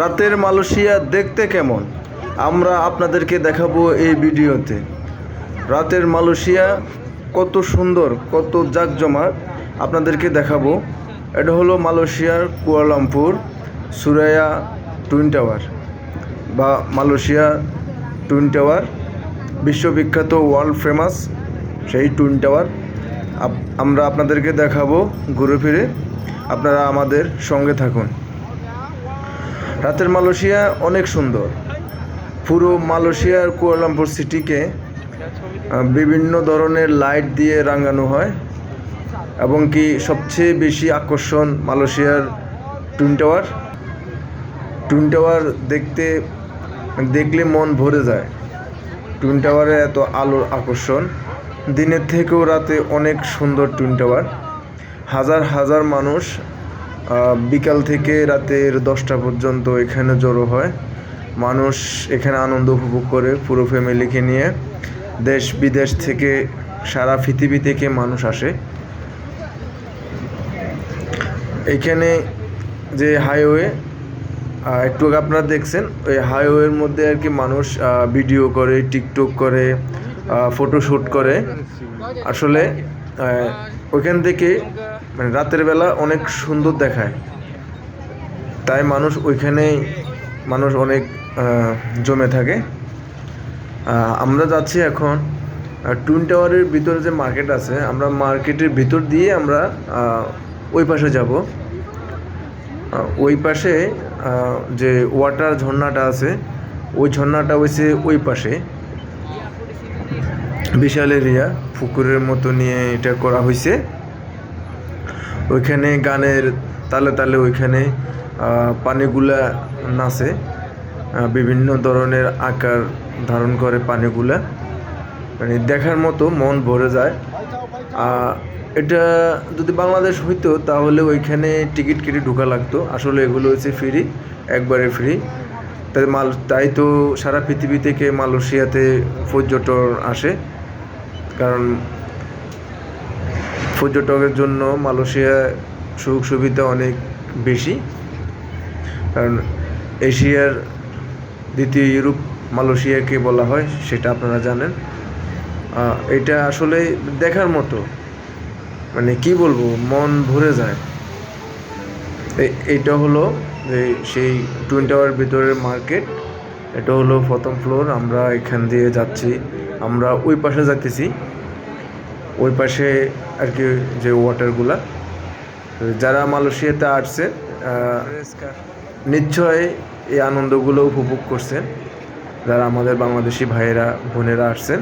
রাতের মালয়েশিয়া দেখতে কেমন? আমরা আপনাদেরকে দেখাবো এই ভিডিওতে। রাতের মালয়েশিয়া কত সুন্দর, কত জাঁকজমাট আপনাদেরকে দেখাবো। এটা হলো মালয়েশিয়ার Kuala Lumpur Suria twin tower বা মালয়েশিয়া টুইন টাওয়ার, বিশ্ববিখ্যাত ওয়ার্ল্ড ফেমাস সেই টুইন টাওয়ার। আমরা আপনাদেরকে দেখাবো ঘুরে ফিরে। আপনারা আমাদের সঙ্গে থাকুন। রাতের মালয়েশিয়া অনেক সুন্দর। পুরো মালয়েশিয়ার কুয়ালামপুর সিটিকে বিভিন্ন ধরনের লাইট দিয়ে রাঙানো হয় এবং কি সবচেয়ে বেশি আকর্ষণ মালয়েশিয়ার টুইন টাওয়ার। টুইন টাওয়ার দেখতে, দেখলে মন ভরে যায়। টুইন টাওয়ারে এত আলোর আকর্ষণ। দিনের থেকেও রাতে অনেক সুন্দর টুইন টাওয়ার। হাজার হাজার মানুষ বিকাল থেকে রাতের দশটা পর্যন্ত এখানে জড়ো হয়। মানুষ এখানে আনন্দ উপভোগ করে পুরো ফ্যামিলিকে নিয়ে। দেশ বিদেশ থেকে, সারা পৃথিবী থেকে মানুষ আসে। এখানে যে হাইওয়ে একটু আপনারা দেখছেন, ওই হাইওয়ের মধ্যে আর কি মানুষ ভিডিও করে টিকটক করে ফটোশ্যুট করে। আসলে ওইখান থেকে মানে রাতের বেলা অনেক সুন্দর দেখায়। তাই মানুষ ওইখানেই, মানুষ অনেক জমে থাকে। আমরা যাচ্ছি এখন টুইন টাওয়ারের ভিতরে যে মার্কেট আছে, আমরা মার্কেটের ভিতর দিয়ে আমরা ওই পাশে যাব। ওই পাশে যে ওয়াটার ঝর্ণাটা আছে, ওই ঝর্ণাটা হয়েছে ওই পাশে। বিশাল এরিয়া পুকুরের মতো নিয়ে এটা করা হয়েছে ওইখানে গানের তালে তালে ওইখানে পানিগুলা নাচে বিভিন্ন ধরনের আকার ধারণ করে পানিগুলা। মানে দেখার মতো মন ভরে যায়। এটা যদি বাংলাদেশ হইতো তাহলে ওইখানে টিকিট কেটে ঢোকা লাগতো। আসলে এগুলো হচ্ছে ফ্রি, একবারে ফ্রি। তাই মাল, তাই তো সারা পৃথিবী থেকে মালয়েশিয়াতে পর্যটন আসে। কারণ পর্যটকের জন্য মালয়েশিয়া সুযোগ সুবিধা অনেক বেশি। কারণ এশিয়ার দ্বিতীয় ইউরোপ মালয়েশিয়াকে বলা হয়, সেটা আপনারা জানেন। এটা আসলে দেখার মতো। মানে কি বলব, মন ভরে যায়। এইটা হলো যে সেই টুইন টাওয়ার ভিতরের মার্কেট। এটা হলো প্রথম ফ্লোর। আমরা এখান দিয়ে যাচ্ছি। আমরা ওই পাশে যাইতেছি। ওই পাশে আর কি যে ওয়াটারগুলা যারা মালয়েশিয়াতে আসছে নিশ্চয়ই নিশ্চয় এই আনন্দগুলো উপভোগ করছেন, যারা আমাদের বাংলাদেশি ভাইয়েরা, বোনেরা আসছেন।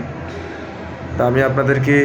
তা আমি আপনাদেরকে